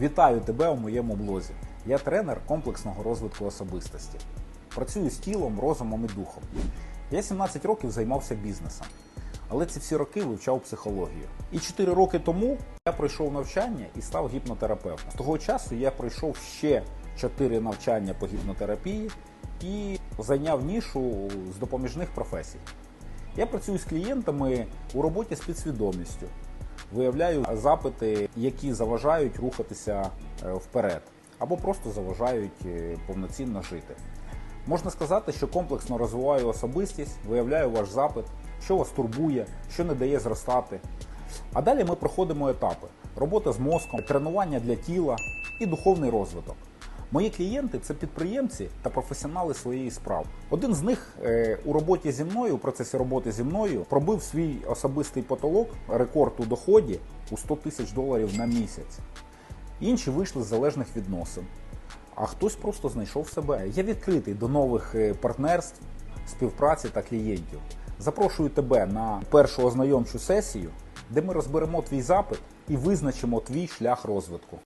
Вітаю тебе у моєму блозі. Я тренер комплексного розвитку особистості. Працюю з тілом, розумом і духом. Я 17 років займався бізнесом, але ці всі роки вивчав психологію. І 4 роки тому я пройшов навчання і став гіпнотерапевтом. З того часу я пройшов ще 4 навчання по гіпнотерапії і зайняв нішу з допоміжних професій. Я працюю з клієнтами у роботі з підсвідомістю, виявляю запити, які заважають рухатися е, вперед, або просто заважають е, повноцінно жити. Можна сказати, що комплексно розвиваю особистість, виявляю ваш запит, що вас турбує, що не дає зростати. А далі ми проходимо етапи: робота з мозком, тренування для тіла і духовний розвиток. Мої клієнти це підприємці та професіонали своєї справи. Один з них е, у роботі зі мною, у процесі роботи зі мною, пробив свій особистий потолок, рекорд у доході у 100 тисяч доларів на місяць. Інші вийшли з залежних відносин. А хтось просто знайшов себе. Я відкритий до нових е, партнерств, співпраці та клієнтів. Запрошую тебе на першу ознайомчу сесію, де ми розберемо твій запит і визначимо твій шлях розвитку.